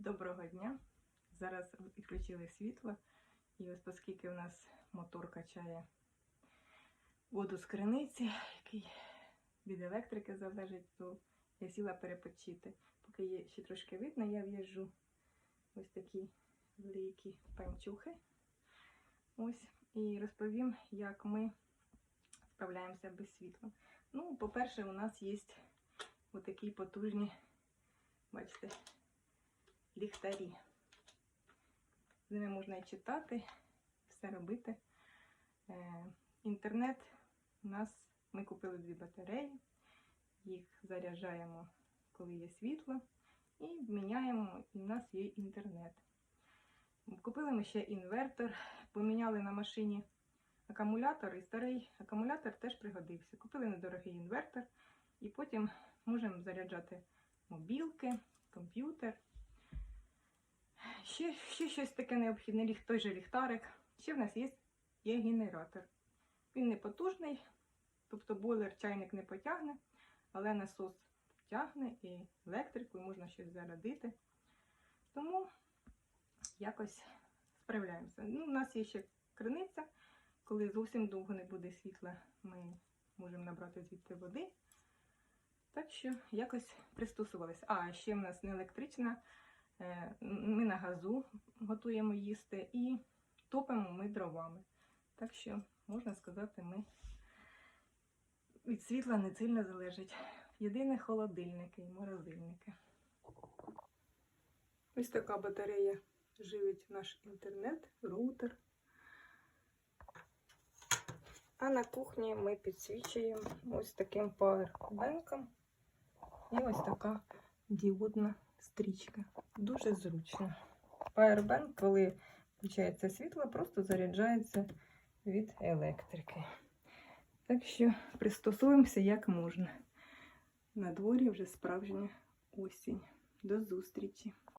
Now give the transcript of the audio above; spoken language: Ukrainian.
Доброго дня. Зараз відключили світло, і ось оскільки у нас мотор качає воду з криниці, який від електрики залежить, то я сіла перепочити. Поки є ще трошки видно, я в'їжджу ось такі великі панчухи. Ось, і розповім, як ми справляємося без світла. Ну, по-перше, у нас є отакі потужні, бачите, ліхтарі. З ними можна і читати, все робити. Е, інтернет у нас ми купили дві батареї, їх заряджаємо, коли є світло, і міняємо, і в нас є інтернет. Купили ми ще інвертор, поміняли на машині акумулятор, і старий акумулятор теж пригодився. Купили недорогий інвертор, і потім можемо заряджати мобілки, комп'ютер. Ще, ще щось таке необхідне, ліг- той же ліхтарик. Ще в нас є, є генератор. Він не потужний, тобто бойлер чайник не потягне, але насос тягне і електрику, і можна щось зарядити. Тому якось справляємося. Ну, у нас є ще криниця. Коли зовсім довго не буде світла, ми можемо набрати звідти води. Так що якось пристосувалися. А, ще в нас не електрична. Е, Ми на газу готуємо їсти і топимо ми дровами. Так що, можна сказати, ми від світла не сильно залежить. Єдине холодильники і морозильники. Ось така батарея живить наш інтернет, роутер. А на кухні ми підсвічуємо ось таким пауербенком. І ось така діодна стрічка. Дуже зручно. Powerbank, коли включається світло, просто заряджається від електрики. Так що пристосуємося як можна. На дворі вже справжня осінь. До зустрічі!